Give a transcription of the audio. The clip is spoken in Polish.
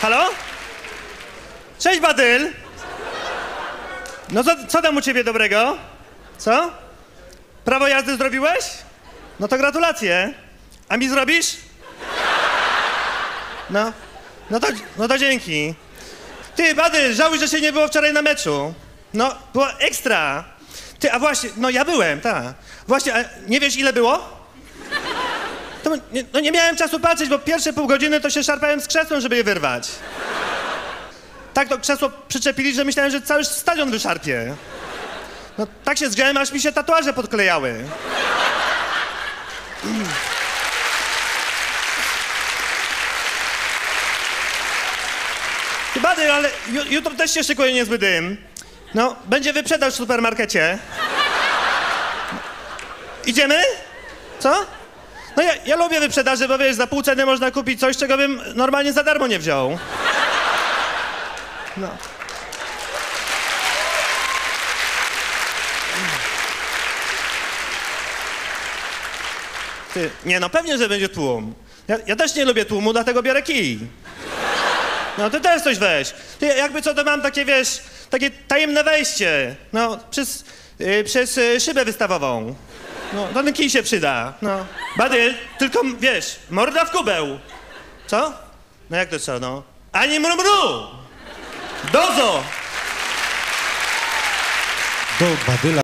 Halo? Cześć, Badyl! No co, co tam u ciebie dobrego? Co? Prawo jazdy zrobiłeś? No to gratulacje. A mi zrobisz? No. No to, no to dzięki. Ty, Badyl, żałuj, że się nie było wczoraj na meczu. No, było ekstra. Ty, a właśnie, no ja byłem, tak. Właśnie, nie wiesz ile było? To, nie, no nie miałem czasu patrzeć, bo pierwsze pół godziny to się szarpałem z krzesłem, żeby je wyrwać. Tak to krzesło przyczepili, że myślałem, że cały stadion wyszarpie. No tak się zgrzałem, aż mi się tatuaże podklejały. Bady, ale ju, jutro też się szykuje niezły dym. No, będzie wyprzedaż w supermarkecie. Idziemy? Co? No ja, ja lubię wyprzedaże, bo wiesz, za pół ceny można kupić coś, czego bym normalnie za darmo nie wziął. No. Ty, nie no, pewnie, że będzie tłum. Ja, ja też nie lubię tłumu, dlatego biorę kij. No, ty też coś weź. Ty, jakby co, to mam takie, wiesz, takie tajemne wejście. No, przez, y, przez y, szybę wystawową. No, to ten kij się przyda, no. Badyl, tylko, wiesz, morda w kubeł. Co? No jak to co, no? Ani mru mru! Dozo! Do Badyla